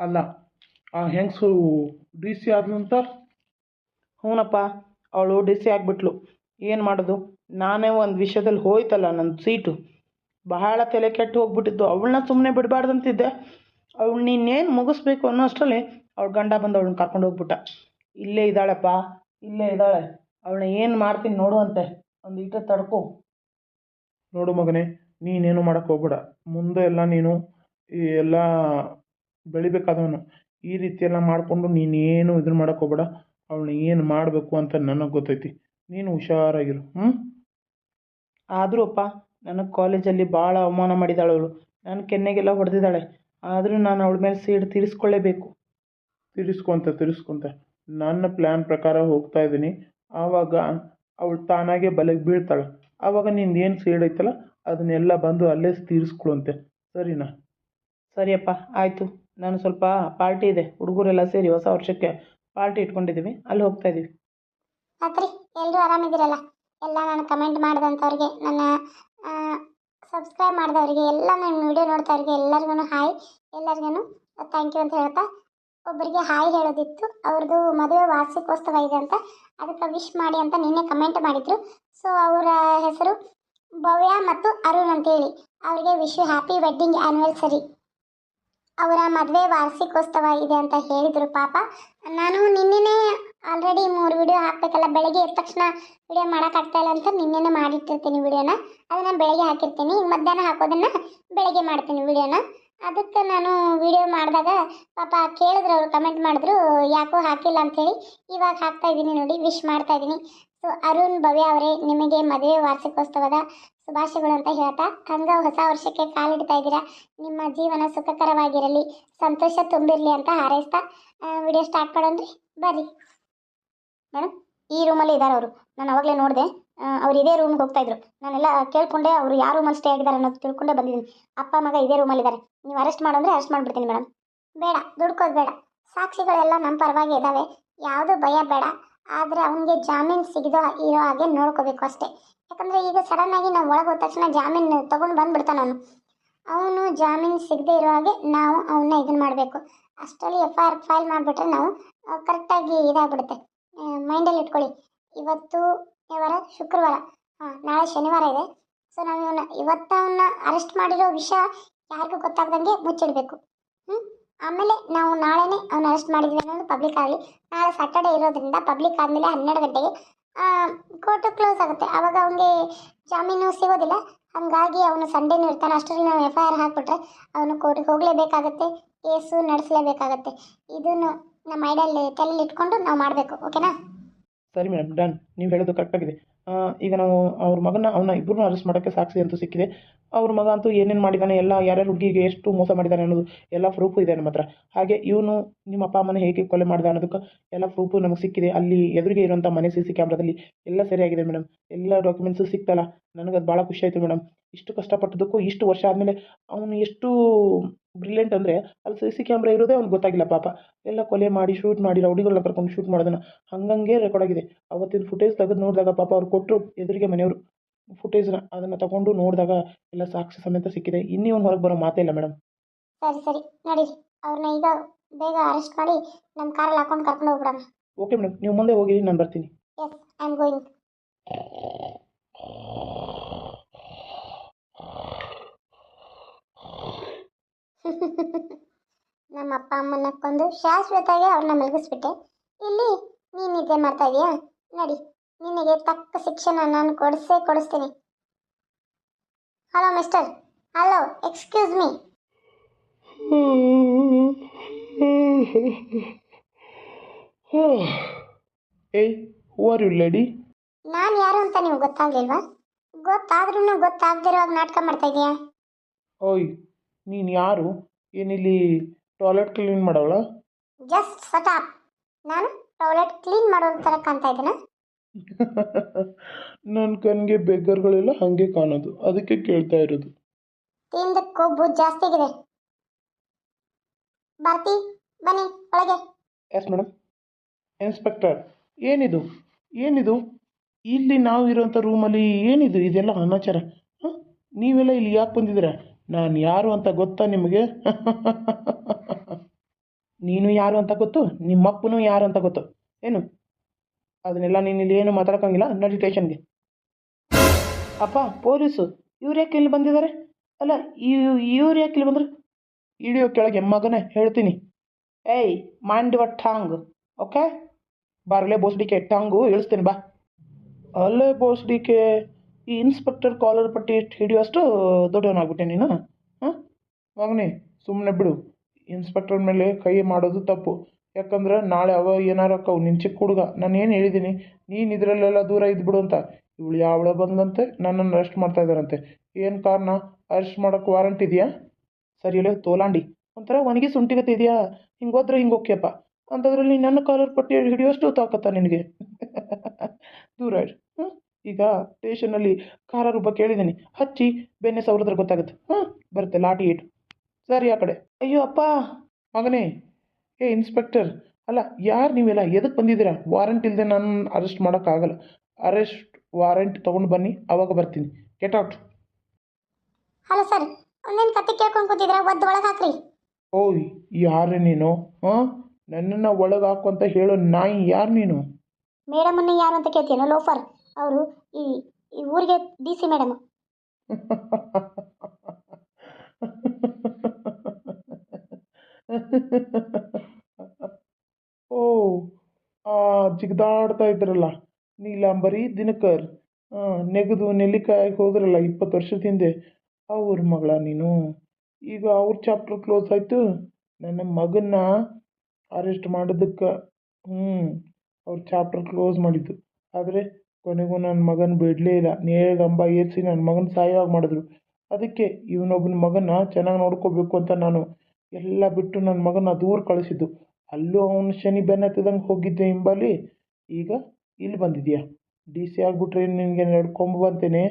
ಅಲ್ಲ ಆ ಹೆಂಗಸು ಡಿ ಸಿ ಆದ್ಲಂತ ಹ್ಞೂನಪ್ಪ ಅವಳು ಡಿ ಸಿ ಆಗಿಬಿಟ್ಲು. ಏನು ಮಾಡೋದು? ನಾನೇ ಒಂದು ವಿಷಯದಲ್ಲಿ ಹೋಯ್ತಲ್ಲ ನನ್ನ ಸೀಟು. ಬಹಳ ತಲೆ ಕೆಟ್ಟು ಹೋಗ್ಬಿಟ್ಟಿದ್ದು. ಅವಳನ್ನ ಸುಮ್ಮನೆ ಬಿಡಬಾರ್ದಂತಿದ್ದೆ. ಅವಳು ನೀನೇನು ಮುಗಿಸ್ಬೇಕು ಅನ್ನೋ ಅಷ್ಟರಲ್ಲಿ ಅವಳು ಗಂಡ ಬಂದು ಅವಳನ್ನ ಕರ್ಕೊಂಡು ಹೋಗ್ಬಿಟ್ಟ. ಇಲ್ಲೇ ಇದ್ದಾಳೆಪ್ಪ ಇಲ್ಲೇ ಇದ್ದಾಳೆ. ಅವಳನ್ನ ಏನು ಮಾಡ್ತೀನಿ ನೋಡುವಂತೆ ಒಂದು ಈಟ ತಡ್ಕೊ. ನೋಡು ಮಗನೇ ನೀನೇನು ಮಾಡೋಕ್ಕೆ ಹೋಗ್ಬೇಡ. ಮುಂದೆ ಎಲ್ಲ ನೀನು ಈ ಎಲ್ಲ ಬೆಳಿಬೇಕಾದವನು. ಈ ರೀತಿಯೆಲ್ಲ ಮಾಡಿಕೊಂಡು ನೀನೇನು ಇದನ್ನ ಮಾಡೋಕ್ಕೋಗ್ಬೇಡ ಅವಳನ್ನ ಏನು ಮಾಡಬೇಕು ಅಂತ ನನಗೆ ಗೊತ್ತೈತಿ. ನೀನು ಹುಷಾರಾಗಿರು ಹ್ಞೂ ಆದರೂ ಅಪ್ಪ ನನಗೆ ಕಾಲೇಜಲ್ಲಿ ಭಾಳ ಅವಮಾನ ಮಾಡಿದಾಳೆ ಅವಳು. ನನ್ನ ಕೆನ್ನೆಗೆಲ್ಲ ಹೊಡೆದಿದ್ದಾಳೆ ಆದರೂ ನಾನು ಅವಳ ಮೇಲೆ ಸೀಡ್ ತೀರಿಸ್ಕೊಳ್ಳೇಬೇಕು. ತಿರ್ಸ್ಕೊಂತ ತಿರ್ಸ್ಕೊಂತ. ನನ್ನ ಪ್ಲ್ಯಾನ್ ಪ್ರಕಾರ ಹೋಗ್ತಾ ಇದ್ದೀನಿ. ಆವಾಗ ಅವಳು ತಾನಾಗೆ ಬಲೆಗೆ ಬೀಳ್ತಾಳೆ. ಆವಾಗ ನಿಂದು ಏನು ಐತಲ್ಲ ಅದನ್ನೆಲ್ಲ ಬಂದು ಅಲ್ಲೇ ತೀರಿಸ್ಕೊಳ್ಳುವಂತೆ ಸರಿನಾ? ಸರಿಯಪ್ಪ, ಆಯಿತು. ನಾನು ಸ್ವಲ್ಪ ಪಾರ್ಟಿ ಇದೆ. ಹುಡುಗರೆಲ್ಲ ಸೇರಿ ಹೊಸ ವರ್ಷಕ್ಕೆ ಪಾರ್ಟಿ ಇಟ್ಕೊಂಡಿದ್ದೀವಿ ಅಲ್ಲಿ ಹೋಗ್ತಾ ಇದ್ದೀವಿ ಆತ್ರಿ ಎಲ್ಲರೂ ಆರಾಮಿದ್ದೀರಲ್ಲ ಎಲ್ಲ ನಾನು ಕಮೆಂಟ್ ಮಾಡಿದಂಥವ್ರಿಗೆ, ನನ್ನ ಸಬ್ಸ್ಕ್ರೈಬ್ ಮಾಡಿದವರಿಗೆ, ಎಲ್ಲ ನನ್ನ ವಿಡಿಯೋ ನೋಡ್ತಾವ್ರಿಗೆ ಎಲ್ಲರಿಗೂ ಹಾಯ್ ಎಲ್ಲರಿಗೂ ಥ್ಯಾಂಕ್ ಯು ಅಂತ ಹೇಳ್ತಾ ಒಬ್ಬರಿಗೆ ಹಾಯ್ ಹೇಳೋದಿತ್ತು. ಅವ್ರದ್ದು ಮದುವೆ ವಾರ್ಷಿಕೋತ್ಸವ ಇದೆ ಅಂತ. ಅದಕ್ಕೆ ವಿಶ್ ಮಾಡಿ ಅಂತ ನಿನ್ನೆ ಕಮೆಂಟ್ ಮಾಡಿದರು. ಸೊ ಅವರ ಹೆಸರು ಭವ್ಯ ಮತ್ತು ಅರುಣ್ ಅಂತೇಳಿ. ಅವರಿಗೆ ವಿಶ್ ಹ್ಯಾಪಿ ವೆಡ್ಡಿಂಗ್ ಆ್ಯನಿವರ್ಸರಿ ಅವರ ಮದುವೆ ವಾರ್ಷಿಕೋತ್ಸವ ಇದೆ ಅಂತ ಹೇಳಿದರು ಪಾಪ. ನಾನು ನಿನ್ನೆನೇ ಆಲ್ರೆಡಿ ಮೂರು ವಿಡಿಯೋ ಹಾಕಬೇಕಲ್ಲ, ಬೆಳಗ್ಗೆ ಎದ್ದ ತಕ್ಷಣ ವಿಡಿಯೋ ಮಾಡೋಕ್ಕಾಗ್ತಾ ಇಲ್ಲ ಅಂತ ನಿನ್ನೆನೇ ಮಾಡಿಟ್ಟಿರ್ತೀನಿ ವಿಡಿಯೋನ ಅದನ್ನು ಬೆಳಗ್ಗೆ ಹಾಕಿರ್ತೀನಿ. ಮಧ್ಯಾಹ್ನ ಹಾಕೋದನ್ನು ಬೆಳಗ್ಗೆ ಮಾಡ್ತೀನಿ ವಿಡಿಯೋನ ಅದಕ್ಕೆ ನಾನು ವಿಡಿಯೋ ಮಾಡಿದಾಗ ಪಾಪ ಕೇಳಿದ್ರು ಅವರು ಕಮೆಂಟ್ ಮಾಡಿದ್ರು, ಯಾಕೋ ಹಾಕಿಲ್ಲ ಅಂಥೇಳಿ ಇವಾಗ ಹಾಕ್ತಾ ಇದ್ದೀನಿ ನೋಡಿ ವಿಶ್ ಮಾಡ್ತಾ ಇದ್ದೀನಿ. ಸೊ ಅರುಣ್ ಭವ್ಯ ಅವರೇ, ನಿಮಗೆ ಮದುವೆ ವಾರ್ಷಿಕೋತ್ಸವದ ಶುಭಾಶಯಗಳು ಅಂತ ಹೇಳ್ತಾ, ಹಂಗ ಹೊಸ ವರ್ಷಕ್ಕೆ ಕಾಲಿಡ್ತಾ ಇದ್ದೀರಾ? ನಿಮ್ಮ ಜೀವನ ಸುಖಕರವಾಗಿರಲಿ, ಸಂತೋಷ ತುಂಬಿರಲಿ ಅಂತ ಹಾರೈಸ್ತಾ ವಿಡಿಯೋ ಸ್ಟಾರ್ಟ್ ಮಾಡೋಣ್ರಿ ಬರ್ರಿ. ಮೇಡಮ್ ಈ ರೂಮಲ್ಲಿ ಇದ್ದಾರೆ ಅವರು. ನಾನು ಅವಾಗಲೇ ನೋಡಿದೆ ಅವ್ರು ಇದೇ ರೂಮ್ಗೆ ಹೋಗ್ತಾ ಇದ್ರು. ನಾನೆಲ್ಲ ಕೇಳ್ಕೊಂಡೆ ಅವರು ಯಾವ ರೂಮಲ್ಲಿ ಸ್ಟೇ ಆಗಿದ್ದಾರೆ ಅನ್ನೋದು ತಿಳ್ಕೊಂಡೇ ಬಂದಿದ್ದೀನಿ. ಅಪ್ಪ, ಮಗ ಇದೇ ರೂಮಲ್ಲಿ ಇದ್ದಾರೆ ನೀವು ಅರೆಸ್ಟ್ ಮಾಡೋಂದ್ರೆ ಅರೆಸ್ಟ್ ಮಾಡಿಬಿಡ್ತೀನಿ ಮೇಡಮ್ ಬೇಡ, ದುಡ್ಕೋದು ಬೇಡ. ಸಾಕ್ಷಿಗಳೆಲ್ಲ ನಮ್ಮ ಪರವಾಗಿ ಇದ್ದಾವೆ ಯಾವುದು ಭಯ ಬೇಡ. ಆದರೆ ಅವನಿಗೆ ಜಾಮೀನು ಸಿಗದೋ ಇರೋ ಹಾಗೆ ನೋಡ್ಕೋಬೇಕು ಅಷ್ಟೇ. ಯಾಕಂದರೆ ಈಗ ಸಡನ್ನಾಗಿ ನಾವು ಒಳಗೆ ಹೋದ ತಕ್ಷಣ ಜಾಮೀನು ತೊಗೊಂಡು ಬಂದ್ಬಿಡ್ತಾನೆ ಅವನು ಅವನು ಜಾಮೀನು ಸಿಗದೆ ಇರೋ ಹಾಗೆ ನಾವು ಅವನ್ನ ಇದನ್ನು ಮಾಡಬೇಕು. ಅಷ್ಟರಲ್ಲಿ ಎಫ್ ಐ ಆರ್ ಫೈಲ್ ಮಾಡಿಬಿಟ್ರೆ ನಾವು ಕರೆಕ್ಟಾಗಿ ಇದಾಗ್ಬಿಡುತ್ತೆ. ಮೈಂಡಲ್ಲಿ ಇಟ್ಕೊಳ್ಳಿ. ಇವತ್ತು ಯಾವಾರ ಶುಕ್ರವಾರ. ಹಾಂ, ನಾಳೆ ಶನಿವಾರ ಇದೆ. ಸೊ ನಾವು ಇವನ್ನ ಇವತ್ತು ಅವನ್ನ ಅರೆಸ್ಟ್ ಮಾಡಿರೋ ವಿಷಯ ಯಾರಿಗೂ ಗೊತ್ತಾಗ್ದಂಗೆ ಮುಚ್ಚಿಡಬೇಕು. ಹ್ಞೂ ಆಮೇಲೆ ನಾವು ನಾಳೆನೇ ಅವ್ನು ಅರೆಸ್ಟ್ ಮಾಡಿದ್ವಿ ಅನ್ನೋದು ಪಬ್ಲಿಕ್ ಆಗಲಿ. ನಾಳೆ ಸ್ಯಾಟರ್ಡೆ ಇರೋದ್ರಿಂದ ಪಬ್ಲಿಕ್ ಆದಮೇಲೆ ಹನ್ನೆರಡು ಗಂಟೆಗೆ ಕೋರ್ಟು ಕ್ಲೋಸ್ ಆಗುತ್ತೆ. ಆವಾಗ ಅವನಿಗೆ ಜಾಮೀನು ಸಿಗೋದಿಲ್ಲ. ಹಾಗಾಗಿ ಅವನು ಸಂಡೇನೂ ಇರ್ತಾನೆ. ಅಷ್ಟರಲ್ಲಿ ನಾವು ಎಫ್ ಐ ಆರ್ ಹಾಕಿಬಿಟ್ರೆ ಅವನು ಕೋರ್ಟಿಗೆ ಹೋಗಲೇಬೇಕಾಗತ್ತೆ. ಕೇಸು ನಡೆಸಲೇಬೇಕಾಗತ್ತೆ. ಇದನ್ನು ನಮ್ಮ ಐಡಲ್ಲಿ ತಲೆಯಲ್ಲಿ ಇಟ್ಕೊಂಡು ನಾವು ಮಾಡಬೇಕು. ಓಕೆನಾ ಸರಿ ಮೇಡಮ್ ಡನ್ ನೀವು ಹೇಳೋದು ಕರೆಕ್ಟಾಗಿದೆ ಈಗ ನಾವು ಅವ್ರ ಮಗನ ಅವನ್ನ ಇಬ್ಬರನ್ನೂ ಅರೆಸ್ಟ್ ಮಾಡೋಕ್ಕೆ ಸಾಕ್ಷಿ ಅಂತೂ ಸಿಕ್ಕಿದೆ. ಅವ್ರ ಮಗ ಅಂತೂ ಏನೇನು ಮಾಡಿದ್ದಾನೆ ಎಲ್ಲ ಯಾರ್ಯಾರು ಹುಡುಗಿಗೆ ಎಷ್ಟು ಮೋಸ ಮಾಡಿದ್ದಾನೆ ಅನ್ನೋದು ಎಲ್ಲ ಪ್ರೂಫು ಇದೆ ನಮ್ಮ ಹತ್ರ. ಹಾಗೆ ಇವನು ನಿಮ್ಮ ಅಪ್ಪ ಅಮ್ಮನ ಹೇಗೆ ಕೊಲೆ ಮಾಡಿದ ಅನ್ನೋದಕ್ಕೆ ಎಲ್ಲ ಪ್ರೂಫು ನಮಗೆ ಸಿಕ್ಕಿದೆ. ಅಲ್ಲಿ ಎದುರಿಗೆ ಇರುವಂಥ ಮನೆ ಸಿ ಸಿ ಕ್ಯಾಮ್ರಾದಲ್ಲಿ ಎಲ್ಲ ಸರಿಯಾಗಿದೆ ಮೇಡಮ್ ಎಲ್ಲ ಡಾಕ್ಯುಮೆಂಟ್ಸು ಸಿಕ್ತಲ್ಲ. ನನಗೆ ಅದು ಭಾಳ ಖುಷಿ ಆಯಿತು ಮೇಡಮ್ ಇಷ್ಟು ಕಷ್ಟಪಟ್ಟದಕ್ಕೂ ಇಷ್ಟು ವರ್ಷ ಆದಮೇಲೆ ಅವನು ಎಷ್ಟು ಬ್ರಿಲಿಯಂಟ್ ಅಂದರೆ ಅಲ್ಲಿ ಸಿ ಸಿ ಕ್ಯಾಮ್ರಾ ಇರೋದೇ ಅವ್ನಿಗೆ ಗೊತ್ತಾಗಿಲ್ಲ ಪಾಪ. ಎಲ್ಲ ಕೊಲೆ ಮಾಡಿ ಶೂಟ್ ಮಾಡಿ ರೌಡಿಗಳನ್ನ ಕರ್ಕೊಂಡು ಶೂಟ್ ಮಾಡೋದನ್ನು ಹಂಗಂಗೆ ರೆಕಾರ್ಡ್ ಆಗಿದೆ. ಅವತ್ತಿನ ಫುಟೇಜ್ ತೆಗೆದು ನೋಡಿದಾಗ ಪಾಪ ಅವ್ರು ಕೊಟ್ಟರು ಎದುರಿಗೆ ಮನೆಯವರು ಫುಟೇಜ್ನ ಅದನ್ನು ತಗೊಂಡು ನೋಡಿದಾಗ ಎಲ್ಲ ಸಾಕ್ಷಿ ಸಮೇತ ಸಿಕ್ಕಿದೆ. ಇನ್ನೂ ಅವ್ನು ಹೊರಗೆ ಬರೋ ಮಾತೇ ಇಲ್ಲ ಮೇಡಮ್ ಸರಿ ಸರಿ. ನೋಡಿ. ಅವ್ರನ್ನ ಈಗ ಬೇಗ ಅರೆಸ್ಟ್ ಮಾಡಿ ನಮ್ಮ ಕಾರಲ್ಲಿ ಹಾಕೊಂಡು ಕರ್ಕೊಂಡು ಹೋಗ್ಬಿಡೋಣ. ಓಕೆ ಮೇಡಮ್ ನೀವು ಮುಂದೆ ಹೋಗಿ ನಾನು ಬರ್ತೀನಿ. ಎಸ್ ಐ ಆಮ್ ಗೋಯಿಂಗ್ ನಮ್ಮ ಅಪ್ಪ ಅಮ್ಮನ ಕೊಂದು ಶಾಶ್ವತವಾಗಿ ಅವ್ರನ್ನ ಮಲಗಿಸ್ಬಿಟ್ಟೆ. ಇಲ್ಲಿ ನೀನು ನಿದ್ದೆ ಮಾಡ್ತಾ ಇದೀಯಾ? ನಡಿ ನಿನಗೆ ತಕ್ಕ ಶಿಕ್ಷಣ ನಾನು ಕೊಡಿಸೇ ಕೊಡಿಸ್ತೀನಿ. Hello mister hello excuse me ಏಯ್ ಹೂ ಆರ್ ಯು ಲೇಡಿ ನಾನು ಯಾರು ಅಂತ ನಿಮ್ಗೆ ಗೊತ್ತಾಗ್ಲಿಲ್ವಾ? ಗೊತ್ತಾದ್ರೂ ಗೊತ್ತಾಗ್ದಿರೋವಾಗ ನಾಟಕ ಮಾಡ್ತಾ ಇದೀಯಾ? ಓಯ್ ನೀನು ಯಾರು? ಏನಿಲ್ಲಿ ಟಾಯ್ಲೆಟ್ ಕ್ಲೀನ್ ಮಾಡೋಳ ಜಸ್ಟ್ ಸಟಾಪ್ ನಾನು ಟಾಯ್ಲೆಟ್ ಕ್ಲೀನ್ ಮಾಡೋ ಥರ ಕಾಣ್ತಾ ಇದ್ದೀನ. ನನ್ನ ಕಣ್ಣಿಗೆ ಬೆಗ್ಗರ್ಗಳೆಲ್ಲ ಹಾಗೆ ಕಾಣೋದು. ಅದಕ್ಕೆ ಕೇಳ್ತಾ ಇರೋದು. ತಿಂದ ಕೊಬ್ಬು ಜಾಸ್ತಿ ಇದೆ ಬರ್ತಿ ಬನ್ನಿ ಒಳಗೆ. ಎಸ್ ಮೇಡಮ್ ಇನ್ಸ್ಪೆಕ್ಟರ್ ಏನಿದು? ಏನಿದು? ಇಲ್ಲಿ ನಾವು ಇರೋಂಥ ರೂಮಲ್ಲಿ ಏನಿದು? ಇದೆಲ್ಲ ಅನಾಚಾರ. ಹಾಂ? ನೀವೆಲ್ಲ ಇಲ್ಲಿ ಯಾಕೆ ಬಂದಿದ್ದೀರಾ? ನಾನು ಯಾರು ಅಂತ ಗೊತ್ತಾ ನಿಮಗೆ? ನೀನು ಯಾರು ಅಂತ ಗೊತ್ತು? ನಿಮ್ಮಪ್ಪನೂ ಯಾರು ಅಂತ ಗೊತ್ತು? ಏನು? ಅದನ್ನೆಲ್ಲ ನೀನು ಇಲ್ಲಿ ಏನು ಮಾತಾಡ್ಕಂಗಿಲ್ಲ? ನಡಿ ಸ್ಟೇಷನ್ಗೆ ಅಪ್ಪ, ಪೊಲೀಸು, ಇವ್ರು ಯಾಕೆ ಇಲ್ಲಿ ಬಂದಿದ್ದಾರೆ ಅಲ್ಲ ಇವ್ರು ಯಾಕೆ ಇಲ್ಲಿ ಬಂದರು? ಇಳಿಯೋ ಕೆಳಗೆ ಮಗನೇ ಹೇಳ್ತೀನಿ. ಏಯ್ ಮೈಂಡ್ ಟಾಂಗ್ ಓಕೆ? ಬಾರ್ಲೇ ಬೋಸ್ಡಿಕೆ ಟಾಂಗು ಇಳಿಸ್ತೀನಿ, ಬಾ. ಅಲ್ಲೇ ಬೋಸ್ಡಿಕೆ? ಈ ಇನ್ಸ್ಪೆಕ್ಟರ್ ಕಾಲರ್ ಪಟ್ಟಿ ಹಿಡಿಯೋಷ್ಟು ದೊಡ್ಡವನಾಗ್ಬಿಟ್ಟೆ ನೀನು? ಹಾಂ? ಮಗನಿ ಸುಮ್ಮನೆ ಬಿಡು. ಇನ್ಸ್ಪೆಕ್ಟರ್ ಮೇಲೆ ಕೈ ಮಾಡೋದು ತಪ್ಪು. ಯಾಕಂದ್ರೆ ನಾಳೆ ಅವ ಏನಾರ ಅಕ್ಕವು ನಿನ್ನ ಚಿಕ್ಕ ಹುಡುಗ ನಾನು ಏನು ಹೇಳಿದ್ದೀನಿ ನೀನು ಇದರಲ್ಲೆಲ್ಲ ದೂರ ಇದ್ಬಿಡು ಅಂತ. ಇವಳು ಯಾವಳ ಬಂದಂತೆ ನನ್ನನ್ನು ಅರೆಸ್ಟ್ ಮಾಡ್ತಾ ಇದ್ದಾರಂತೆ. ಏನು ಕಾರಣ? ಅರೆಸ್ಟ್ ಮಾಡೋಕ್ಕೆ ವಾರಂಟ್ ಇದೆಯಾ? ಸರಿ ಹೇಳಿ ತೋಲಾಂಡಿ. ಒಂಥರ ಒಣಗಿ ಸುಂಟಿಗತ್ತೆ ಇದೆಯಾ? ಹಿಂಗೆ ಹೋದ್ರೆ ಹಿಂಗೆ ಓಕೆಪ್ಪ ಅಂಥದ್ರಲ್ಲಿ ನನ್ನ ಕಾಲರ್ ಪಟ್ಟಿ ಹಿಡಿಯೋಷ್ಟು ತಾಕತ್ತ ನಿನಗೆ. ದೂರ ಇರು. ಹ್ಞೂ ಈಗ ಸ್ಟೇಷನಲ್ಲಿ ಕಾರ ರೂಪ ಕೇಳಿದ್ದೀನಿ ಹಚ್ಚಿ ಬೆನ್ನೆ ಸವರಿದ್ರೆ ಗೊತ್ತಾಗುತ್ತೆ. ಹಾಂ ಬರುತ್ತೆ ಲಾಟಿ ಏಟು ಸರಿ ಆ ಕಡೆ. ಅಯ್ಯೋ ಅಪ್ಪ! ಮಗನೇ! ಏ ಇನ್ಸ್ಪೆಕ್ಟರ್ ಅಲ್ಲ ಯಾರು ನೀವೆಲ್ಲ? ಎದಕ್ಕೆ ಬಂದಿದ್ದೀರಾ? ವಾರಂಟ್ ಇಲ್ಲದೆ ನಾನು ಅರೆಸ್ಟ್ ಮಾಡೋಕ್ಕಾಗಲ್ಲ. ಅರೆಸ್ಟ್ ವಾರಂಟ್ ತೊಗೊಂಡು ಬನ್ನಿ ಅವಾಗ ಬರ್ತೀನಿ. ಗೆಟ್ ಔಟ್ ಹಲೋ ಸರ್ ಒಂದೇನು ಕತೆ ಕೇಳ್ಕೊಂಡು ಕೂತಿದ್ರೆ ಒದ್ದು ಒಳಗೆ ಹಾಕ್ರಿ. ಓಯ್ ಯಾರು ನೀನು? ಹಾಂ? ನನ್ನನ್ನು ಒಳಗೆ ಹಾಕು ಅಂತ ಹೇಳೋ ನಾಯಿ ಯಾರು ನೀನು? ಮೇಡಮನ್ನು ಯಾರು ಅಂತ ಕೇಳ್ತೀನಿ ಲೋಫರ್. ಅವರು ಈ ಊರಿಗೆ ಡಿ ಸಿ ಮೇಡಮ್ ಓ, ಆ, ಜಿಗ್ದಾಡ್ತಾ ಇದ್ರಲ್ಲ, ನೀಲಾಂಬರಿ, ದಿನಕರ್. ನೆಗೆದು ನೆಲ್ಲಿಕಾಯಿ ಹೋದ್ರಲ್ಲ, ಇಪ್ಪತ್ತು ವರ್ಷದ ಹಿಂದೆ. ಅವ್ರ ಮಗಳ ನೀನು. ಈಗ ಅವ್ರ ಚಾಪ್ಟರ್ ಕ್ಲೋಸ್ ಆಯಿತು. ನನ್ನ ಮಗನ್ನ ಅರೆಸ್ಟ್ ಮಾಡಿದ್ದಕ್ಕೆ ಹ್ಞೂ ಅವ್ರ ಚಾಪ್ಟರ್ ಕ್ಲೋಸ್ ಮಾಡಿದ್ದು. ಆದರೆ ಕೊನೆಗೂ ನನ್ನ ಮಗನ ಬಿಡಲೇ ಇಲ್ಲ. ನೇರಗಂಬ ಏರಿಸಿ ನನ್ನ ಮಗನ ಸಾಯೋವಾಗ ಮಾಡಿದ್ರು. ಅದಕ್ಕೆ ಇವನೊಬ್ಬನ ಮಗನ ಚೆನ್ನಾಗಿ ನೋಡ್ಕೋಬೇಕು ಅಂತ ನಾನು ಎಲ್ಲ ಬಿಟ್ಟು ನನ್ನ ಮಗನ ದೂರ ಕಳಿಸಿದ್ದು. ಅಲ್ಲೂ ಅವನು ಶನಿ ಬೆನ್ನತ್ತಿದಂಗೆ ಹೋಗಿದ್ದೆ ಹಿಂಬಾಲಿ ಈಗ ಇಲ್ಲಿ ಬಂದಿದೆಯಾ? ಡಿ ಸಿ ಆಗಿಬಿಟ್ರೆ ನಿನಗೆ ನಡ್ಕೊಂಬ ಬಂತೇನೆ?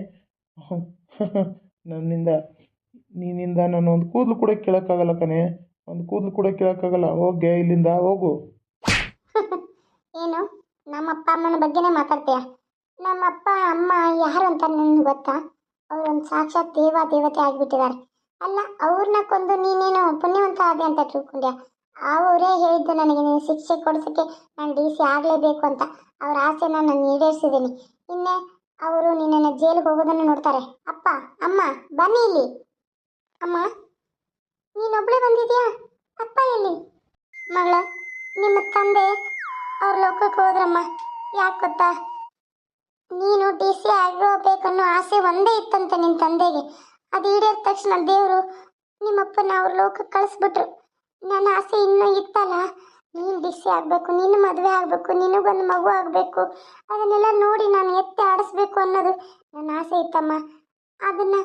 ನನ್ನಿಂದ ನಿನ್ನಿಂದ ನಾನು ಒಂದು ಕೂದಲು ಕೂಡ ಕೇಳೋಕ್ಕಾಗಲ್ಲ ಕಣೆ. ಒಂದು ಕೂದಲು ಕೂಡ ಕೇಳೋಕ್ಕಾಗಲ್ಲ. ಹೋಗೆ ಇಲ್ಲಿಂದ? ಹೋಗು. ಏನು? ನಮ್ಮ ಅಪ್ಪ ಅಮ್ಮನ ಬಗ್ಗೆನೇ ಮಾತಾಡ್ತೀಯ? ನಮ್ಮ ಅಪ್ಪ ಅಮ್ಮ ಯಾರು ಅಂತ ನನಗೆ ಗೊತ್ತಾ? ಅವರೊಂದು ಸಾಕ್ಷಾತ್ ದೇವ, ದೇವತೆ ಆಗಿಬಿಟ್ಟಿದ್ದಾರೆ. ಅಲ್ಲ, ಅವ್ರನ್ನ ಕೊಂದು ನೀನೇನು ಪುಣ್ಯವಂತ ಆದೆ ಅಂತ ತಿಳ್ಕೊಂಡ್ಯ? ಅವರೇ ಹೇಳಿದ್ದು ನನಗೆ ನೀನು ಶಿಕ್ಷೆ ಕೊಡಿಸೋಕ್ಕೆ ನಾನು ಡಿ ಸಿ ಆಗಲೇಬೇಕು ಅಂತ. ಅವ್ರ ಆಸೆನ ನಾನು ಈಡೇರಿಸಿದ್ದೀನಿ. ಇನ್ನೇ ಅವರು ನಿನ್ನನ್ನು ಜೈಲಿಗೆ ಹೋಗೋದನ್ನು ನೋಡ್ತಾರೆ. ಅಪ್ಪ, ಅಮ್ಮ, ಬನ್ನಿ ಇಲ್ಲಿ. ಅಮ್ಮ, ನೀನೊಬ್ಳೇ ಬಂದಿದ್ಯಾ? ಅಪ್ಪ ಎಲ್ಲಿ? ಮಗಳ, ನಿಮ್ಮ ತಂದೆ ಅವ್ರ ಲೋಕಕ್ಕೆ ಹೋದ್ರಮ್ಮ. ಯಾಕೆ ಗೊತ್ತಾ? ಡಿ ಸಿ ಆಗೋಬೇಕನ್ನೋ ಆಸೆ ಒಂದೇ ಇತ್ತಂತೆ ನಿನ್ನ ತಂದೆಗೆ. ಅದು ಈಡೇರಿದ ತಕ್ಷಣ ದೇವರು ನಿಮ್ಮಪ್ಪನ ಅವ್ರ ಲೋಕಕ್ಕೆ ಕಳಿಸ್ಬಿಟ್ರು. ನನ್ನ ಆಸೆ ಇನ್ನೂ ಇತ್ತಲ್ಲ? ನೀನು ಡಿ ಸಿ ಆಗಬೇಕು, ನೀನು ಮದುವೆ ಆಗಬೇಕು, ನಿನಗೊಂದು ಮಗು ಆಗಬೇಕು, ಅದನ್ನೆಲ್ಲ ನೋಡಿ ನಾನು ಎತ್ತಿ ಆಡಿಸ್ಬೇಕು ಅನ್ನೋದು ನನ್ನ ಆಸೆ ಇತ್ತಮ್ಮ. ಅದನ್ನು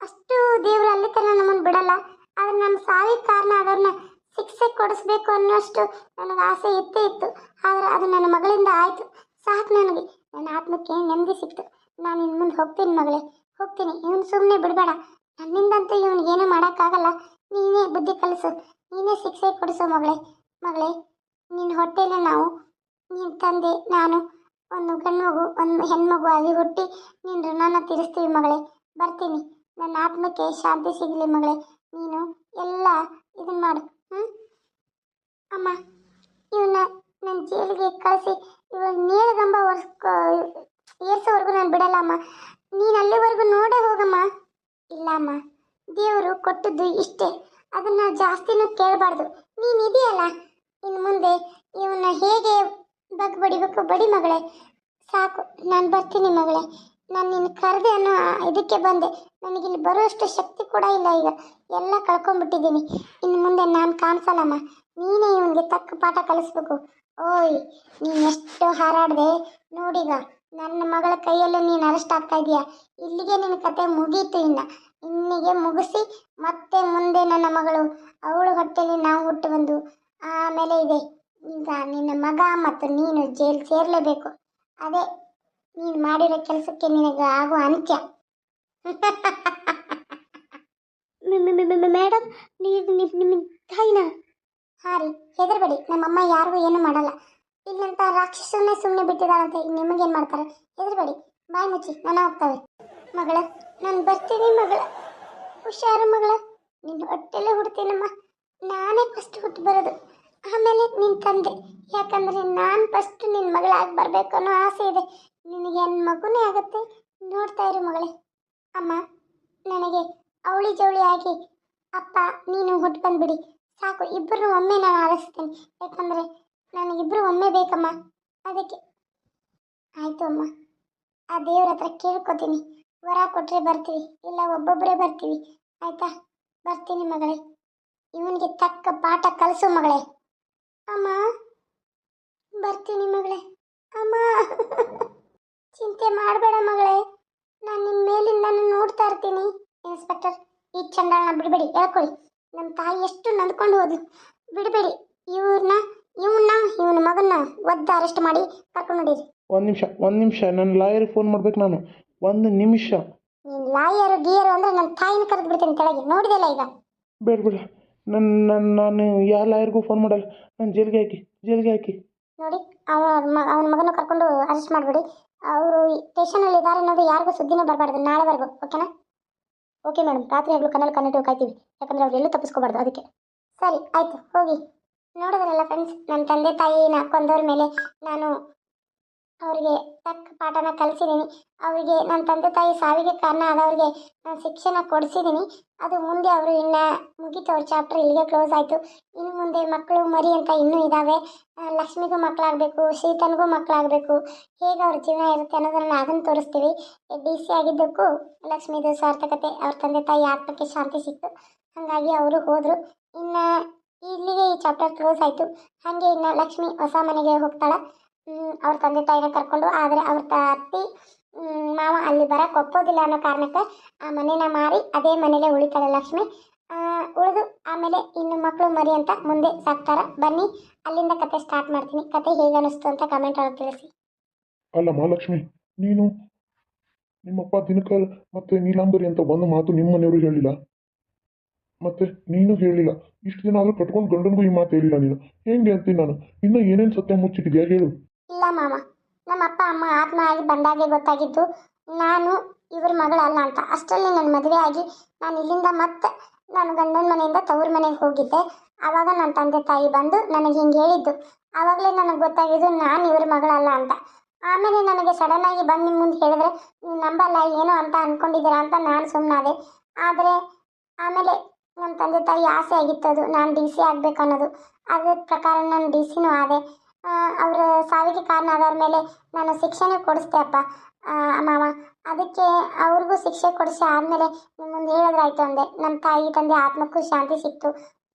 ಅಷ್ಟು ದೇವರು ಅಲ್ಲಿ ತನಕ ನಮ್ಮನ್ನು ಬಿಡಲ್ಲ. ಆದರೆ ನಮ್ಮ ಸಾವಿಗೆ ಕಾರಣ ಅದನ್ನು ಶಿಕ್ಷೆ ಕೊಡಿಸ್ಬೇಕು ಅನ್ನೋಷ್ಟು ನನಗೆ ಆಸೆ ಇತ್ತೇ ಇತ್ತು. ಆದರೆ ಅದು ನನ್ನ ಮಗಳಿಂದ ಆಯಿತು. ಸಾಕು ನನಗೆ. ಆತ್ಮಕ್ಕೆ ನೆಮ್ಮದಿ ಸಿಕ್ತು. ನಾನು ಇನ್ನು ಮುಂದೆ ಹೋಗ್ತೀನಿ ಮಗಳೇ, ಹೋಗ್ತೀನಿ. ಇವನು ಸುಮ್ಮನೆ ಬಿಡಬೇಡ. ನನ್ನಿಂದಂತೂ ಇವನಿಗೆ ಏನೂ ಮಾಡೋಕ್ಕಾಗಲ್ಲ. ನೀನೇ ಬುದ್ಧಿ ಕಲಿಸು. ನೀನೇ ಶಿಕ್ಷೆ ಕೊಡಿಸು ಮಗಳೇ. ಮಗಳೇ ನಿನ್ನ ಹೊಟ್ಟೆಯಲ್ಲೇ ನಾವು ನಿನ್ನ ತಂದೆ, ನಾನು, ಒಂದು ಗಂಡು ಮಗು ಒಂದು ಹೆಣ್ಮಗು ಆಗಿ ಹುಟ್ಟಿ ನಿನ್ನ ಋಣನ ತೀರಿಸ್ತೀವಿ ಮಗಳೇ. ಬರ್ತೀನಿ. ನನ್ನ ಆತ್ಮಕ್ಕೆ ಶಾಂತಿ ಸಿಗಲಿ ಮಗಳೇ. ನೀನು ಎಲ್ಲ ಇದನ್ನ ಮಾಡು. ಹ್ಞೂ ಅಮ್ಮ ಇವನ್ನ ನನ್ನ ಜೇಲಿಗೆ ಕಳಿಸಿ. ಇವಾಗ ನೇರಗಂಬ ಒರ್ಸ್ಕೊ ಏರ್ಸೋವರೆಗೂ ನಾನು ಬಿಡಲ್ಲ ಅಮ್ಮ ನೀನು ಅಲ್ಲಿವರೆಗೂ ನೋಡೇ ಹೋಗಮ್ಮ ಇಲ್ಲ ಅಮ್ಮ ದೇವರು ಕೊಟ್ಟದ್ದು ಇಷ್ಟೇ ಅದನ್ನ ಜಾಸ್ತಿನೂ ಕೇಳಬಾರ್ದು ನೀನು ಇದೆಯಲ್ಲ ಇನ್ನು ಮುಂದೆ ಇವನ್ನ ಹೇಗೆ ಬಗ್ ಬಡಿಬೇಕು ಬಡಿ ಮಗಳೇ ಸಾಕು ನಾನು ಬರ್ತೀನಿ ಮಗಳೇ ನಾನು ನಿನ್ನ ಕರೆದೆ ಅನ್ನೋ ಇದಕ್ಕೆ ಬಂದೆ. ನನಗಿಲ್ಲಿ ಬರುವಷ್ಟು ಶಕ್ತಿ ಕೂಡ ಇಲ್ಲ ಈಗ. ಎಲ್ಲ ಕಳ್ಕೊಂಡ್ಬಿಟ್ಟಿದ್ದೀನಿ. ಇನ್ನು ಮುಂದೆ ನಾನು ಕಾಣಿಸಲ್ಲಮ್ಮ. ನೀನೇ ಇವನಿಗೆ ತಕ್ಕ ಪಾಠ ಕಲಿಸ್ಬೇಕು. ಓಯ್, ನೀನು ಎಷ್ಟು ಹಾರಾಡಿದೆ. ನೋಡಿಗ, ನನ್ನ ಮಗಳ ಕೈಯಲ್ಲೂ ನೀನು ಅರೆಸ್ಟ್ ಆಗ್ತಾ ಇದೀಯ ಇಲ್ಲಿಗೆ ನಿನ್ನ ಕತೆ ಮುಗೀತು ಇನ್ನು. ಇನ್ನಿಗೆ ಮುಗಿಸಿ ಮತ್ತೆ ಮುಂದೆ ನನ್ನ ಮಗಳು. ಅವಳು ಹೊಟ್ಟೆಯಲ್ಲಿ ನಾವು ಹುಟ್ಟು ಬಂದು ಆಮೇಲೆ ಇದೆ. ಈಗ ನಿನ್ನ ಮಗ ಮತ್ತು ನೀನು ಜೈಲು ಸೇರಲೇಬೇಕು. ಅದೇ, ನೀನು ಮಾಡಿರೋ ಕೆಲಸಕ್ಕೆ ನಿನಗೆ ಆಗೋ ಅಂತ್ಯ. ಮೇಡಮ್ ನೀವು ನಿಮ್ಮ ತಾಯಿನ ಹಾಂ ರೀ ಹೆದರ್ಬೇಡಿ. ನಮ್ಮಮ್ಮ ಯಾರಿಗೂ ಏನೂ ಮಾಡಲ್ಲ. ಇಲ್ಲಂತ ರಾಕ್ಷಸನ್ನೇ ಸುಮ್ಮನೆ ಬಿಟ್ಟಿದ್ದಾಳಂತೆ. ನಿಮಗೇನು ಮಾಡ್ತಾರೆ? ಹೆದರ್ಬೇಡಿ. ಬಾಯಿ ಮುಚ್ಚಿ ನಾನು ಹೋಗ್ತವೆ. ಮಗಳ, ನಾನು ಬರ್ತೀನಿ ಮಗಳ. ಹುಷಾರು ಮಗಳ. ನಿನ್ನ ಹೊಟ್ಟೆಲ್ಲೇ ಹುಡ್ತೀನಮ್ಮ. ನಾನೇ ಫಸ್ಟ್ ಹುಟ್ಟು ಬರೋದು. ನಿನ್ನ ತಂದೆ. ಯಾಕಂದರೆ ನಾನು ಫಸ್ಟ್ ನಿನ್ನ ಮಗಳಾಗಿ ಬರಬೇಕು ಅನ್ನೋ ಆಸೆ ಇದೆ. ನಿನಗೆ ನನ್ನ ಮಗುನೇ ಆಗುತ್ತೆ? ನೋಡ್ತಾ ಇರು ಮಗಳೇ. ಅಮ್ಮ, ನನಗೆ ಅವಳಿ ಜವಳಿ ಆಗಿ, ಅಪ್ಪ, ನೀನು ಹುಟ್ಟು ಬಂದ್ಬಿಡಿ. ಸಾಕು ಇಬ್ಬರು ಒಮ್ಮೆ ನಾನು ಆರಿಸ್ತೇನೆ ಯಾಕಂದರೆ ನನಗಿಬ್ಬರು ಒಮ್ಮೆ ಬೇಕಮ್ಮ. ಅದಕ್ಕೆ ಆಯಿತು ಅಮ್ಮ. ಆ ದೇವ್ರ ಹತ್ರ ಕೇಳ್ಕೊತೀನಿ. ವರ ಕೊಟ್ಟರೆ ಬರ್ತೀವಿ, ಇಲ್ಲ ಒಬ್ಬೊಬ್ಬರೇ ಬರ್ತೀವಿ. ಆಯಿತಾ? ಬರ್ತೀನಿ ಮಗಳೇ. ಇವನಿಗೆ ತಕ್ಕ ಪಾಠ ಕಲಿಸು ಮಗಳೇ. ಅಮ್ಮ, ಬರ್ತೀನಿ ಮಗಳೇ. ಅಮ್ಮ, ಚಿಂತೆ ಮಾಡಬೇಡ ಮಗಳೇ. ನಾನು ನಿಮ್ಮ ಮೇಲಿಂದ ನೋಡ್ತಾ ಇರ್ತೀನಿ. ಇನ್ಸ್ಪೆಕ್ಟರ್ ಈ ಚಂಡಾಳನ್ನ ಬಿಡಬೇಡಿ ಹೇಳ್ಕೊಳ್ಳಿ ನಮ್ಮ ತಾಯಿ ಎಷ್ಟು ನಂದ್ಕೊಂಡು ಹೋದ್ಲು. ಬಿಡಬೇಡಿ ಇವ್ರನ್ನ ಇವನ್ನ ಇವನ ಮಗನ್ನ ಒದ್ದು ಅರೆಸ್ಟ್ ಮಾಡಿ ಕರ್ಕೊಂಡು ನಡೀರಿ ಒಂದು ನಿಮಿಷ ಒಂದು ನಿಮಿಷ ನನ್ನ ಲಾಯರಿಗೆ ಫೋನ್ ಮಾಡ್ಬೇಕು ನಾನು. ಒಂದು ನಿಮಿಷ. ನೀನು ಲಾಯರು ಗಿಯರು ಅಂದ್ರೆ ನನ್ನ ತಾಯಿನ ಕರೆದು ಬಿಡ್ತೀನಿ ಕೆಳಗೆ. ನೋಡಿದೆಲ್ಲ ಈಗ. ಬೇಡ ಬೇಡ. ನನ್ನ ನನ್ನ ನಾನು ಯಾವ ಲಾಯರ್ಗೂ ಫೋನ್ ಮಾಡಲ್ಲ. ನಾನು ಜೈಲಿಗೆ ಹಾಕಿ ಜೈಲಿಗೆ ಹಾಕಿ. ನೋಡಿ ಅವನ ಅವನ ಮಗನ ಕರ್ಕೊಂಡು ಅರೆಸ್ಟ್ ಮಾಡಿಬಿಡಿ. ಅವರು ಸ್ಟೇಷನಲ್ಲಿ ಇದ್ದಾರೆ ಅನ್ನೋದು ಯಾರಿಗೂ ಸುದ್ದಿನೂ ಬರಬಾರ್ದು, ನಾಳೆವರೆಗೂ ಓಕೆನಾ ಓಕೆ ಮೇಡಮ್ ರಾತ್ರಿ ಆಗಲು ಕನ್ನಡ ಕನ್ನಡ ಕಾಯ್ತೀವಿ, ಯಾಕಂದ್ರೆ ಅವ್ರು ಎಲ್ಲೂ ತಪ್ಪಿಸ್ಕೋಬಾರ್ದು ಅದಕ್ಕೆ. ಸರಿ, ಆಯಿತು, ಹೋಗಿ. ನೋಡಿದ್ರಲ್ಲ ಫ್ರೆಂಡ್ಸ್ ನನ್ನ ತಂದೆ ತಾಯಿನ ಕೊಂದವ್ರ ಮೇಲೆ ನಾನು ಅವರಿಗೆ ತಕ್ಕ ಪಾಠನ ಕಲಿಸಿದ್ದೀನಿ ಅವರಿಗೆ ನನ್ನ ತಂದೆ ತಾಯಿ ಸಾವಿಗೆ ಕಾರಣ ಆದವ್ರಿಗೆ ನಾನು ಶಿಕ್ಷಣ ಕೊಡಿಸಿದ್ದೀನಿ ಅದು ಮುಂದೆ ಅವರು ಇನ್ನು ಮುಗೀತು, ಅವ್ರ ಚಾಪ್ಟರ್ ಇಲ್ಲಿಗೆ ಕ್ಲೋಸ್ ಆಯಿತು. ಇನ್ನು ಮುಂದೆ ಮಕ್ಕಳು ಮರಿ ಅಂತ ಇನ್ನೂ ಇದ್ದಾವೆ ಲಕ್ಷ್ಮಿಗೂ ಮಕ್ಕಳಾಗಬೇಕು ಶ್ರೀತನ್ಗೂ ಮಕ್ಕಳಾಗಬೇಕು ಹೇಗೆ ಅವ್ರ ಜೀವನ ಇರುತ್ತೆ ಅನ್ನೋದನ್ನ ಅದನ್ನು ತೋರಿಸ್ತೀವಿ. ಡಿ, ಸಿ ಆಗಿದ್ದಕ್ಕೂ ಲಕ್ಷ್ಮಿದು ಸಾರ್ಥಕತೆ, ಅವ್ರ ತಂದೆ ತಾಯಿ ಆತ್ಮಕ್ಕೆ ಶಾಂತಿ ಸಿಕ್ತು. ಹಾಗಾಗಿ ಅವರು ಹೋದರು. ಇನ್ನು ಇಲ್ಲಿಗೆ ಈ ಚಾಪ್ಟರ್ ಕ್ಲೋಸ್ ಆಯಿತು. ಹಾಗೆ ಇನ್ನು ಲಕ್ಷ್ಮಿ ಹೊಸ ಮನೆಗೆ ಹೋಗ್ತಾಳೆ. ಅವ್ರ ತಂದೆ ತಾಯಿನ ಕರ್ಕೊಂಡು, ಆದ್ರೆ ಅವ್ರ ಅತ್ತಿ ಮಾವ ಅಲ್ಲಿ ಬರಕ್ಕೆ ಒಪ್ಪೋದಿಲ್ಲ ಅನ್ನೋ ಕಾರಣಕ್ಕೆ ಆ ಮನೇನ ಮಾರಿ ಅದೇ ಮನೇಲೆ ಉಳಿತಾಳೆ ಲಕ್ಷ್ಮಿ. ಉಳಿದು ಆಮೇಲೆ ಇನ್ನು ಮಕ್ಕಳು ಮರಿ ಅಂತ ಮುಂದೆ ಸಾಕ್ತಾರ. ಬನ್ನಿ, ಅಲ್ಲಿಂದ ಕತೆ ಸ್ಟಾರ್ಟ್ ಮಾಡ್ತೀನಿ. ಕತೆ ಹೇಗೆ ಅನಿಸ್ತು ಅಂತ ಕಮೆಂಟ್ ಒಳಗೆ ತಿಳಿಸಿ. ಅಲ್ಲ ಮಹಾಲಕ್ಷ್ಮಿ, ನೀನು ನಿಮ್ಮಪ್ಪ ದಿನಕರ್ ಮತ್ತೆ ನೀಲಾಂಬರಿ ಅಂತ ಒಂದು ಮಾತು ನಿಮ್ಮ ಮನೆಯವರು ಹೇಳಿಲ್ಲ? ಮತ್ತೆ ನೀನು ಹೇಳಿಲ್ಲ. ಇಷ್ಟು ದಿನ ಆದ್ರೂ ಕಟ್ಕೊಂಡು ಗಂಡನಿಗೂ ಈ ಮಾತು ಹೇಳಿಲ್ಲ ನೀನು. ಹೆಂಗೆ ಅಂತೀನಿ ನಾನು? ಇನ್ನೂ ಏನೇನು ಸತ್ಯ ಮುಚ್ಚಿಟ್ಟಿದ್ಯಾ ಹೇಳು. ಇಲ್ಲ ಮಾಮ, ನಮ್ಮ ಅಪ್ಪ, ಅಮ್ಮ ಆತ್ಮ ಆಗಿ ಬಂದಾಗೆ ಗೊತ್ತಾಗಿದ್ದು ನಾನು ಇವ್ರ ಮಗಳಲ್ಲ ಅಂತ. ಅಷ್ಟರಲ್ಲಿ ನನ್ನ ಮದುವೆ ಆಗಿ ನಾನು ಇಲ್ಲಿಂದ ಮತ್ತೆ ನಾನು ಗಂಡನ ಮನೆಯಿಂದ ತವ್ರ ಮನೆಗೆ ಹೋಗಿದ್ದೆ. ಆವಾಗ ನನ್ನ ತಂದೆ ತಾಯಿ ಬಂದು ನನಗೆ ಹಿಂಗೆ ಹೇಳಿದ್ದು ಆವಾಗಲೇ ನನಗೆ ಗೊತ್ತಾಗಿದ್ದು ನಾನು ಇವ್ರ ಮಗಳಲ್ಲ ಅಂತ. ಆಮೇಲೆ ನನಗೆ ಸಡನ್ನಾಗಿ ಬಂದು ನಿಮ್ಮ ಮುಂದೆ ಹೇಳಿದ್ರೆ ನೀವು ನಂಬಲ್ಲ, ಏನೋ ಅಂತ ಅಂದ್ಕೊಂಡಿದ್ದೀರಾ ಅಂತ ನಾನು ಸುಮ್ಮನಾದೆ ಆದರೆ ಆಮೇಲೆ ನನ್ನ ತಂದೆ ತಾಯಿ ಆಸೆ ಆಗಿತ್ತು ಅದು, ನಾನು ಡಿ ಸಿ ಆಗಬೇಕು ಅನ್ನೋದು. ಅದ್ರ ಪ್ರಕಾರ ನಾನು ಡಿ ಸಿನೂ ಆದೆ. ಅವರ ಸಾವಿಗೆ ಕಾರಣ ಆದವ್ರ ಮೇಲೆ ನಾನು ಶಿಕ್ಷೆನೂ ಕೊಡಿಸ್ದೆ ಅಪ್ಪ. ಮಾವ, ಅದಕ್ಕೆ ಅವ್ರಿಗೂ ಶಿಕ್ಷೆ ಕೊಡಿಸಿ ಆದಮೇಲೆ ನಿಮ್ಮ ಮುಂದೆ ಹೇಳಿದ್ರಾಯ್ತು ಅಂದೆ. ನಮ್ಮ ತಾಯಿ ತಂದೆ ಆತ್ಮಕ್ಕೂ ಶಾಂತಿ ಸಿಕ್ತು.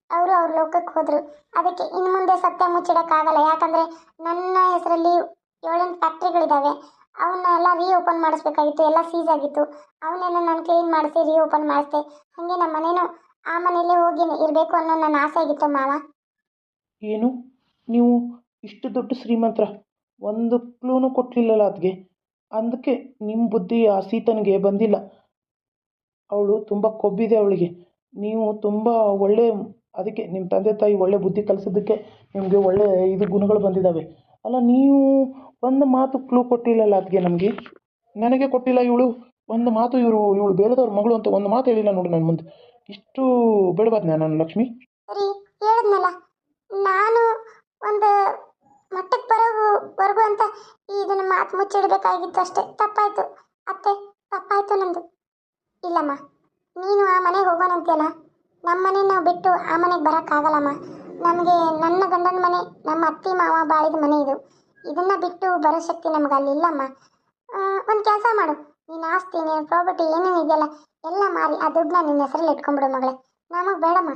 ಅವರು ಅವ್ರ ಲೋಕಕ್ಕೆ ಹೋದರು. ಅದಕ್ಕೆ ಇನ್ನು ಮುಂದೆ ಸತ್ಯ ಮುಚ್ಚಿಡೋಕ್ಕಾಗಲ್ಲ. ಯಾಕಂದರೆ ನನ್ನ ಹೆಸರಲ್ಲಿ ಏಳೆಂಟು ಫ್ಯಾಕ್ಟ್ರಿಗಳಿದ್ದಾವೆ ಅವನ್ನೆಲ್ಲ ರೀ ಓಪನ್ ಮಾಡಿಸ್ಬೇಕಾಗಿತ್ತು. ಎಲ್ಲ ಸೀಸ್ ಆಗಿತ್ತು. ಅವನ್ನೆಲ್ಲ ನಾನು ಕ್ಲೀನ್ ಮಾಡಿಸಿ ರೀ ಓಪನ್ ಮಾಡಿಸ್ದೆ. ಹಾಗೆ ನಮ್ಮ ಮನೇನು ಆ ಮನೆಯಲ್ಲೇ ಹೋಗಿ ಇರಬೇಕು ಅನ್ನೋ ನನ್ನ ಆಸೆ ಆಗಿತ್ತು ಮಾವ. ಏನು? ನೀವು ಇಷ್ಟು ದೊಡ್ಡ ಶ್ರೀಮಂತ್ರ? ಒಂದು ಕ್ಲೂನು ಕೊಟ್ಟಲಿಲ್ಲಲ್ಲ ಅದಕ್ಕೆ ಅದಕ್ಕೆ ನಿಮ್ಮ ಬುದ್ಧಿ ಆ ಸೀತನಿಗೆ ಬಂದಿಲ್ಲ. ಅವಳು ತುಂಬ ಕೊಬ್ಬಿದೆ ಅವಳಿಗೆ. ನೀವು ತುಂಬ ಒಳ್ಳೆ, ಅದಕ್ಕೆ ನಿಮ್ಮ ತಂದೆ ತಾಯಿ ಒಳ್ಳೆ ಬುದ್ಧಿ ಕಲಿಸಿದ್ದಕ್ಕೆ ನಿಮಗೆ ಒಳ್ಳೆ ಇದು ಗುಣಗಳು ಬಂದಿದ್ದಾವೆ ಅಲ್ಲ, ನೀವು ಒಂದು ಮಾತು ಕ್ಲೂ ಕೊಟ್ಟಿಲ್ಲಲ್ಲ ಅದಕ್ಕೆ ನಮಗೆ? ನನಗೆ ಕೊಟ್ಟಿಲ್ಲ ಇವಳು? ಒಂದು ಮಾತು ಇವರು, ಇವಳು ಬೇರೆದವ್ರ ಮಗಳು ಅಂತ ಒಂದು ಮಾತು ಹೇಳಿಲ್ಲ ನೋಡು ನನ್ನ ಮುಂದೆ. ಇಷ್ಟು ಬೇಡಬಾರ್ದು ನಾನು ಲಕ್ಷ್ಮಿ? ನಾನು ಒಂದು ಮಟ್ಟಕ್ಕೆ ಬರಗು ಅಂತ ಇದನ್ನು ಮಾತು ಮುಚ್ಚಿಡಬೇಕಾಗಿತ್ತು ಅಷ್ಟೇ. ತಪ್ಪಾಯಿತು. ಅತ್ತೆ, ತಪ್ಪಾಯಿತು ನಂದು. ಇಲ್ಲಮ್ಮ, ನೀನು ಆ ಮನೆಗೆ ಹೋಗೋಣಂತೀಯಲ್ಲ? ನಮ್ಮ ಮನೆ ನಾವು ಬಿಟ್ಟು ಆ ಮನೆಗೆ ಬರೋಕ್ಕಾಗಲ್ಲಮ್ಮ. ನಮಗೆ ನನ್ನ ಗಂಡನ ಮನೆ, ನಮ್ಮ ಅತ್ತಿ, ಮಾವ ಬಾಳಿದ ಮನೆ ಇದು. ಇದನ್ನು ಬಿಟ್ಟು ಬರೋ ಶಕ್ತಿ ನಮ್ಗೆ ಅಲ್ಲಿ ಇಲ್ಲಮ್ಮ. ಒಂದು ಕೆಲಸ ಮಾಡು. ನೀನು ಆಸ್ತಿ, ನೀನು ಪ್ರಾಪರ್ಟಿ ಏನೇನು ಇದೆಯಲ್ಲ, ಎಲ್ಲ ಮಾರಿ ಆ ದುಡ್ಡನ್ನ ನಿನ್ನ ಹೆಸರಲ್ಲಿ ಇಟ್ಕೊಂಡ್ಬಿಡು ಮಗಳೇ. ನಮಗೆ ಬೇಡಮ್ಮ.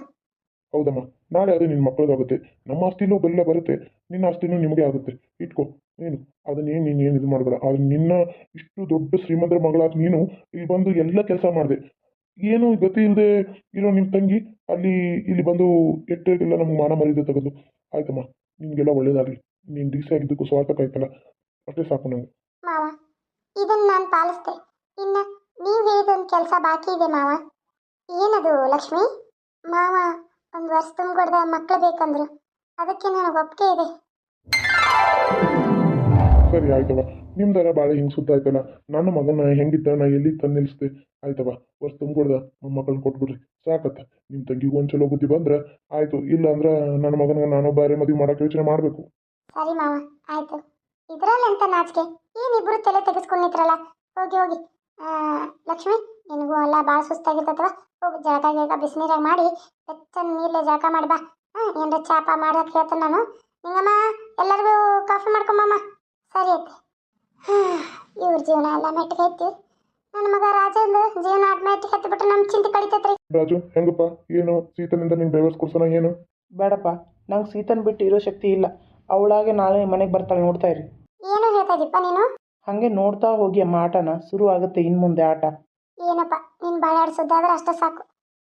ಹೌದಮ್ಮ. ನಾಳೆ ಅದು ನಿನ್ನ ಮಕ್ಕಳದಾಗುತ್ತೆ. ನಮ್ಮ ಆಸ್ತಿನೂ ಬೆಲ್ಲ ಬರುತ್ತೆ. ನಿನ್ನ ಆಸ್ತಿನೂ ನಿಮಗೆ ಆಗುತ್ತೆ. ಇಟ್ಕೋ. ಏನು? ಅದನ್ನೇನು ನೀನು ಏನು ಇದು ಮಾಡಬೇಡ. ಆದ್ರೆ ನಿನ್ನ ಇಷ್ಟು ದೊಡ್ಡ ಶ್ರೀಮಂತರ ಮಗಳಾದ ನೀನು ಇಲ್ಲಿ ಬಂದು ಎಲ್ಲ ಕೆಲಸ ಮಾಡಿದೆ. ಏನು ಗತಿ ಇಲ್ಲದೆ ಇರೋ ನಿಮ್ಮ ತಂಗಿ, ಅಲ್ಲಿ ಇಲ್ಲಿ ಬಂದು ಕೆಟ್ಟಗೆಲ್ಲ ನಮ್ಗೆ ಮಾನ ಮರ್ಯಾದೆ ತೆಗೆದು. ಆಯ್ತಮ್ಮ. ನಿಮಗೆಲ್ಲ ಒಳ್ಳೇದಾಗಲಿ. ನೀನು ದಿವಸ ಆಗಿದ್ದಕ್ಕೂ ಸ್ವಾರ್ಥಕ ಆಯ್ತಲ್ಲ. ಅಷ್ಟೇ ಸಾಕು ನಂಗೆ. ಮಾವ ಇದನ್ನ ನಾನು ಪಾಲಿಸ್ತೆ ಇನ್ನು ನೀವು ಹೇಳಿದೊಂದು ಕೆಲಸ ಬಾಕಿ ಇದೆ ಮಾವ. ಏನದು ಲಕ್ಷ್ಮಿ? ಒಂದು ವರ್ಷ ತುಂಬಿಕೊಡ್ದ ಮಕ್ಕಳು ಬೇಕಂದ್ರು. ಅದಕ್ಕೆ ನನಗೆ ಒಪ್ಪಿಗೆ ಇದೆ. ಸರಿ ಆಯ್ತವ ನಿಮ್ದಾರ ಭಾಳ ಹಿಂಗೆ ಸುತ್ತ ಆಯ್ತಲ್ಲ ನನ್ನ ಮಗನ ಹೆಂಗಿದ್ದ ನಾ ಎಲ್ಲಿ ತಂದು ನಿಲ್ಲಿಸ್ದೆ ಆಯ್ತವ ವರ್ಷ ತುಂಬಿಕೊಡ್ದ ಮಕ್ಕಳನ್ನ ಕೊಟ್ಬಿಡ್ರಿ. ಸಾಕತ್ತ. ನಿಮ್ಮ ತಂಗಿಗೂ ಒಂದು ಚಲೋ ಬುದ್ಧಿ ಬಂದ್ರೆ ಆಯಿತು. ಇಲ್ಲ ಅಂದ್ರೆ ನನ್ನ ಮಗನಿಗೆ ನಾನು ಬೇರೆ ಮದುವೆ ಮಾಡೋಕೆ ಯೋಚನೆ ಮಾಡಬೇಕು. ಸರಿ ಮಾವ ಆಯ್ತು. ಇದರಲ್ಲಿ ಎಂತ ನಾಚಿಕೆ ಏನಿಬ್ರು ತಲೆ ತೆಗೆಸ್ಕೊಂಡಿದ್ರಲ್ಲ ಹೋಗಿ ಹೋಗಿ. ಲಕ್ಷ್ಮಿ? ನಿನಗೂ ಅಲ್ಲ ಭಾಳ ಸುಸ್ತಾಗಿರ್ತೈತವ. ಹೋಗಿ ಜಳಕ ಗಿಳಕ ಬಿಸಿನೀರಾಗ ಮಾಡಿ ಬೆಚ್ಚನ ನೀರ್ಲೆ ಜಳಕ ಮಾಡಿ ಬಾ. ಹಾಂ ಏನರ ಚಾಪ ಮಾಡಕ್ಕೆ ಹೇಳ್ತೇನೆ ನಾನು. ನಿಂಗಮ್ಮ ಎಲ್ಲರಿಗೂ ಕಾಫಿ ಮಾಡ್ಕೊಂಬಮ್ಮ. ಸರಿ ಐತಿ ಹಾಂ ಇವ್ರ ಜೀವನ ಎಲ್ಲ ಮೆಟ್ಟಿಗೆ ಐತಿ ನನ್ನ ಮಗ ರಾಜಂದು ಜೀವನ ಮೆಟ್ಟಿಗೆ ಹತ್ತಿಬಿಟ್ಟು ನಮ್ಮ ಚಿಂತೆ ಕಡಿತೈತ್ರಿ ರಾಜು ಹೆಂಗಪ್ಪ? ಏನು? ಸೀತನಿಂದ ನೀನು ಡೈವರ್ಸ್ ಕೊಡ್ಸೋಣ ಏನು? ಬೇಡಪ್ಪ ನಂಗೆ ಸೀತನ್ ಬಿಟ್ಟು ಇರೋ ಶಕ್ತಿ ಇಲ್ಲ. ಅವಳಾಗೆ ನಾಳೆ ಮನೆಗೆ ಬರ್ತಾಳೆ ನೋಡ್ತಾ ಇರಿ. ಏನು ಹೇಳ್ತಾ ಇದೀಪ್ಪ ನೀನು? ಹಾಗೆ ನೋಡ್ತಾ ಹೋಗಿ ಅಮ್ಮ ಆಟನ. ಶುರು ಆಗುತ್ತೆ ಇನ್ನು ಮುಂದೆ ಆಟ. ಏನಪ್ಪ ನೀನು ಬಾಳೆ ಆಡ್ಸೋದಾದ್ರೆ ಅಷ್ಟೇ ಸಾಕು.